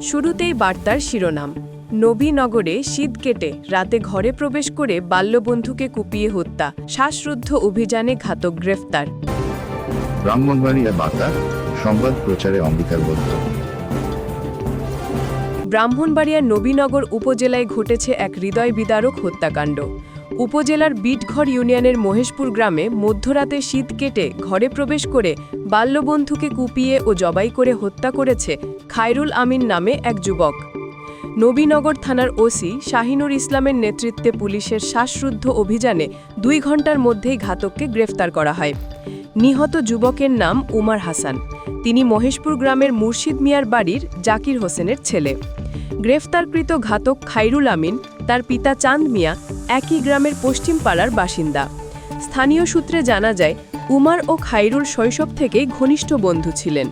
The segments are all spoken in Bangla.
শুরুতেই বার্তার শিরোনাম। নবীনগরে শীত কেটে রাতে ঘরে প্রবেশ করে বাল্যবন্ধুকে কুপিয়ে হত্যা শ্বাসরুদ্ধ অভিযানে ঘাতক গ্রেফতার। ব্রাহ্মণবাড়িয়া বার্তা সংবাদ প্রচারে অঙ্গীকারবদ্ধ। ব্রাহ্মণবাড়িয়ার নবীনগর উপজেলায় ঘটেছে এক হৃদয় বিদারক হত্যাকাণ্ড। উপজেলার বিটঘর ইউনিয়নের মহেশপুর গ্রামে মধ্যরাতে শীত কেটে ঘরে প্রবেশ করে বাল্যবন্ধুকে কুপিয়ে ও জবাই করে হত্যা করেছে খায়রুল আমিন নামে এক যুবক। নবীনগর থানার ওসি শাহিনুর ইসলামের নেতৃত্বে পুলিশের শ্বাসরুদ্ধ অভিযানে দুই ঘণ্টার মধ্যেই ঘাতককে গ্রেফতার করা হয়। নিহত যুবকের নাম উমার হাসান। তিনি মহেশপুর গ্রামের মুর্শিদ মিয়ার বাড়ির জাকির হোসেনের ছেলে। গ্রেফতারকৃত ঘাতক খাইরুল আমিন, তার পিতা চাঁদ মিয়া একই গ্রামের পশ্চিম পাড়ার বাসিন্দা। স্থানীয় সূত্রে জানা যায়, উমার ও খাইরুল শৈশব থেকেই ঘনিষ্ঠ বন্ধু ছিলেন।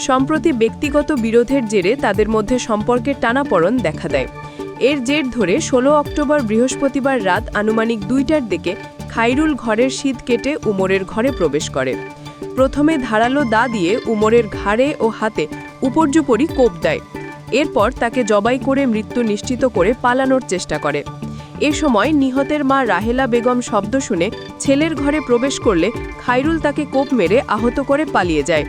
সম্প্রতি ব্যক্তিগত বিরোধের জেরে তাদের মধ্যে সম্পর্কের টানাপড়ন দেখা দেয়। এর জের ধরে ১৬ অক্টোবর বৃহস্পতিবার রাত আনুমানিক দুইটার দিকে খাইরুল ঘরের শীত কেটে উমরের ঘরে প্রবেশ করে। প্রথমে ধারালো দা দিয়ে উমরের ঘাড়ে ও হাতে উপর্যুপরি কোপ দেয়। এরপর তাকে জবাই করে মৃত্যু নিশ্চিত করে পালানোর চেষ্টা করে। এ সময় নিহতের মা রাহেলা বেগম শব্দ শুনে ছেলের ঘরে প্রবেশ করলে খাইরুল তাকে কোপ মেরে আহত করে পালিয়ে যায়।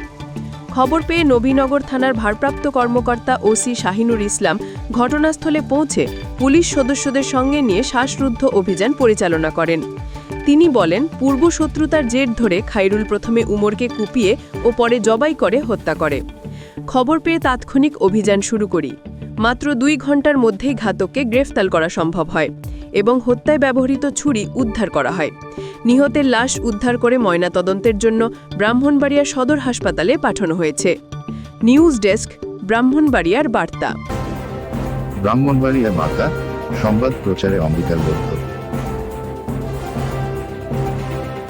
খবর পেয়ে নবীনগর থানার ভারপ্রাপ্ত কর্মকর্তা ওসি শাহিনুর ইসলাম ঘটনাস্থলে পৌঁছে পুলিশ সদস্যদের সঙ্গে নিয়ে শ্বাসরুদ্ধ অভিযান পরিচালনা করেন। তিনি বলেন, পূর্ব শত্রুতার জের ধরে খাইরুল প্রথমে উমরকে কুপিয়ে ও পরে জবাই করে হত্যা করে। খবর পেয়ে তাৎক্ষণিক অভিযান শুরু করি। মাত্র দুই ঘণ্টার মধ্যেই ঘাতককে গ্রেফতার করা সম্ভব হয়। এবং হত্যায় ব্যবহৃত ছুরি উদ্ধার করা হয়। নিহতের লাশ উদ্ধার করে ময়নাতদন্তের জন্য ব্রাহ্মণবাড়িয়া সদর হাসপাতালে পাঠানো হয়েছে। নিউজ ডেস্ক, ব্রাহ্মণবাড়িয়ার বার্তা। ব্রাহ্মণবাড়িয়া বার্তা, সংবাদ প্রচারে অঙ্গীকারবদ্ধ